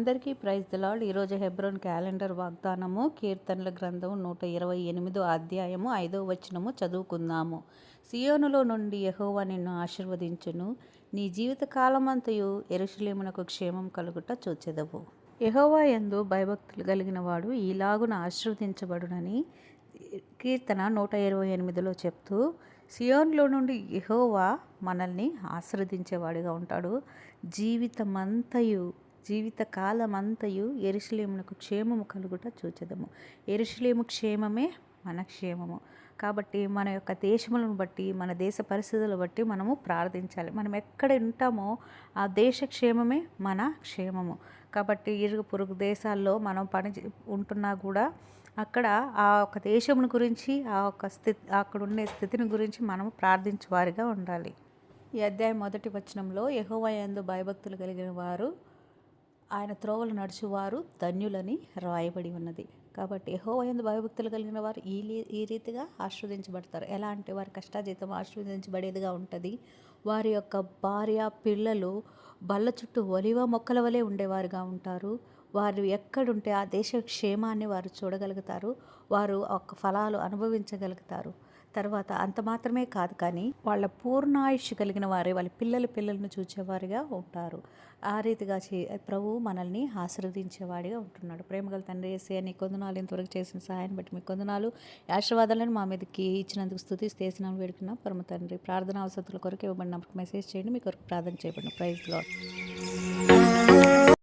అందరికీ praise the Lord ఈరోజు Hebron calendar వాగ్దానము కీర్తనల గ్రంథం నూట ఇరవై ఎనిమిదో అధ్యాయము ఐదో వచనము చదువుకుందాము. సియోనులో నుండి యహోవా నిన్ను ఆశీర్వదించును. నీ జీవిత కాలమంతయు ఎరుషులేమునకు క్షేమం కలుగుట చూచెదవు. యహోవా యందు భయభక్తులు కలిగిన వాడు ఈలాగున ఆశీర్వదించబడునని కీర్తన నూట ఇరవై ఎనిమిదిలో చెప్తూ సియోన్లో నుండి యహోవా మనల్ని ఆశీర్వదించేవాడిగా ఉంటాడు. జీవితమంతయు జీవితకాలమంతయు ఎరుషులేమునకు క్షేమము కలుగుట చూచెదము. ఎరుషులేము క్షేమమే మన క్షేమము. కాబట్టి మన యొక్క దేశములను బట్టి మన దేశ పరిస్థితులను బట్టి మనము ప్రార్థించాలి. మనం ఎక్కడ ఉంటామో ఆ దేశ క్షేమమే మన క్షేమము. కాబట్టి ఇరుగు పొరుగు దేశాల్లో మనం పని చే- ఉంటున్నా కూడా అక్కడ ఆ ఒక దేశమును గురించి ఆ ఒక స్థితి అక్కడ ఉండే స్థితిని గురించి మనము ప్రార్థించేవారిగా ఉండాలి. ఈ అధ్యాయం మొదటి వచనంలో యహోవయందు భయభక్తులు కలిగిన వారు ఆయన త్రోవలు నడుచువారు ధన్యులని రాయబడి ఉన్నది. కాబట్టి యెహోవా యందు భయభక్తులు కలిగిన వారు ఈ ఈ రీతిగా ఆశీర్వదించబడతారు. ఎలా అంటే వారి కష్టాజీతం ఆశీర్వదించబడేదిగా ఉంటుంది? వారి యొక్క భార్య పిల్లలు బల్ల చుట్టూ ఒలివ మొక్కల వలె ఉండేవారుగా ఉంటారు. వారు ఎక్కడుంటే ఆ దేశ క్షేమాన్ని వారు చూడగలుగుతారు. వారు ఒక ఫలాలు అనుభవించగలుగుతారు. తర్వాత అంత మాత్రమే కాదు కానీ వాళ్ళ పూర్ణాయుష్ కలిగిన వారే వాళ్ళ పిల్లల పిల్లలను చూచేవారిగా ఉంటారు. ఆ రీతిగా చే ప్రభువు మనల్ని ఆశీర్వదించేవాడిగా ఉంటున్నాడు. ప్రేమగల తండ్రి వేసే నీ కొందనాలు ఇంతవరకు చేసిన సహాయం బట్టి మీ కొందనాలు ఆశీర్వాదాలను మా మీదకి ఇచ్చినందుకు స్థుతి స్థేసినాలు వేడుకున్నాం. పరమ తండ్రి ప్రార్థన అవసరాల కొరకు ఇవ్వబడిన మెసేజ్ చేయండి. మీ కొరకు ప్రార్థన చేయబడిన. ప్రైజ్లో